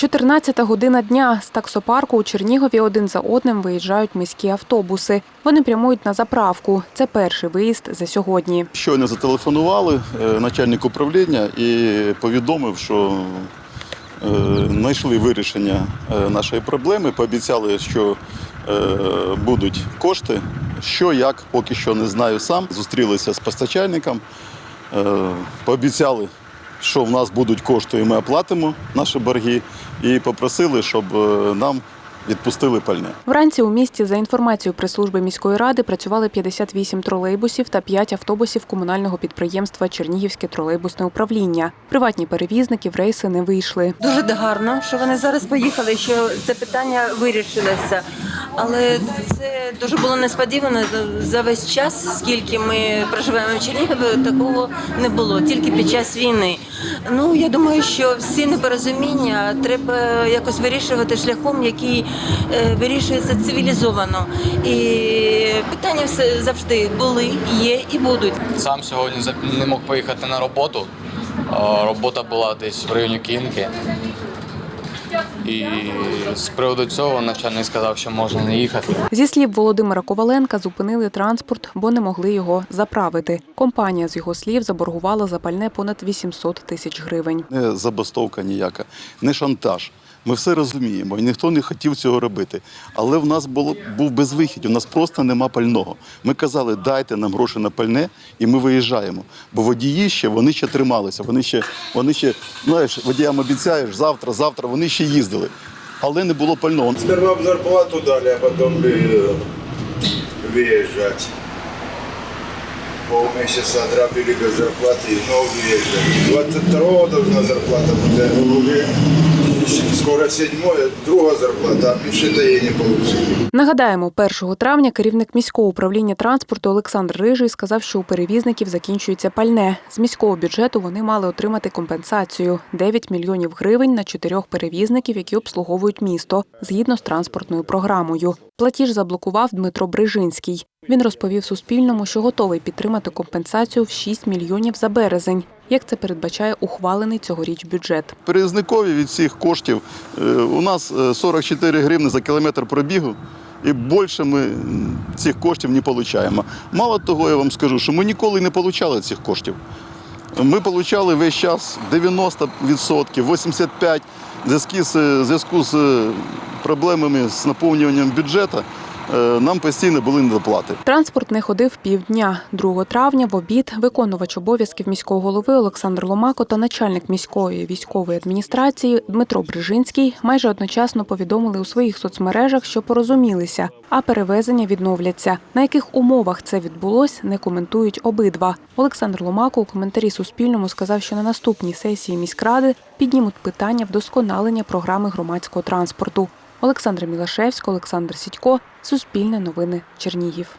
14 година дня. З таксопарку у Чернігові один за одним виїжджають міські автобуси. Вони прямують на заправку. Це перший виїзд за сьогодні. Щойно зателефонували е, начальник управління і повідомив, що е, знайшли вирішення е, нашої проблеми, пообіцяли, що будуть кошти. Що, як, поки що не знаю сам. Зустрілися з постачальником, пообіцяли, що в нас будуть кошти, і ми оплатимо наші борги, і попросили, щоб е, нам відпустили пальне. Вранці у місті, за інформацією прес-служби міської ради, працювали 58 тролейбусів та 5 автобусів комунального підприємства Чернігівське тролейбусне управління. Приватні перевізники в рейси не вийшли. Дуже гарно, що вони зараз поїхали, що це питання вирішилося. Але це дуже було несподівано за весь час, скільки ми проживаємо в Чернігові, такого не було, тільки під час війни. Ну я думаю, що всі непорозуміння треба якось вирішувати шляхом, який е, вирішується цивілізовано. І питання все завжди були, є і будуть. Сам сьогодні не мог поїхати на роботу. Е, Робота була десь в районі Кінки. І з приводу цього начальник сказав, що можна не їхати. Зі слів Володимира Коваленка, зупинили транспорт, бо не могли його заправити. Компанія, з його слів, заборгувала за пальне понад 800 тисяч гривень. не забастовка ніяка, не шантаж. Ми все розуміємо, і ніхто не хотів цього робити. Але в нас було, був безвихідь, у нас просто нема пального. Ми казали, дайте нам гроші на пальне, і ми виїжджаємо. Бо водії ще вони ще трималися. Вони ще, вони ще, знаєш, водіям обіцяєш завтра, завтра, вони ще їздили. Але не було пального. Сперва б зарплату дали, а потом бы э, выезжать. Полмесяца отработали без зарплаты и снова выезжать. 22-го должна зарплата быть, а уже скоро 7 друга зарплата, а меньше-то и не получили. Нагадаємо, 1 травня керівник міського управління транспорту Олександр Рижий сказав, що у перевізників закінчується пальне. З міського бюджету вони мали отримати компенсацію 9 мільйонів гривень на чотирьох перевізників, які обслуговують місто, згідно з транспортною програмою. Платіж заблокував Дмитро Брижинський. Він розповів Суспільному, що готовий підтримати компенсацію в 6 мільйонів за березень, як це передбачає ухвалений цьогоріч бюджет. Перевізникові від цих коштів е, у нас е, 44 гривни за кілометр пробігу. І більше ми цих коштів не отримуємо. Мало того, я вам скажу, що ми ніколи не отримали цих коштів. Ми отримали весь час 90%, 85% в зв'язку з, в зв'язку з е, проблемами з наповнюванням бюджету. Е, Нам постійно були недоплати. Транспорт не ходив півдня. 2 травня в обід виконувач обов'язків міського голови Олександр Ломако та начальник міської військової адміністрації Дмитро Брижинський майже одночасно повідомили у своїх соцмережах, що порозумілися, а перевезення відновляться. На яких умовах це відбулось, не коментують обидва. Олександр Ломако у коментарі Суспільному сказав, що на наступній сесії міськради піднімуть питання вдосконалення програми громадського транспорту. Олександр Мілашевська, Олександр Сідько, Суспільне новини, Чернігів.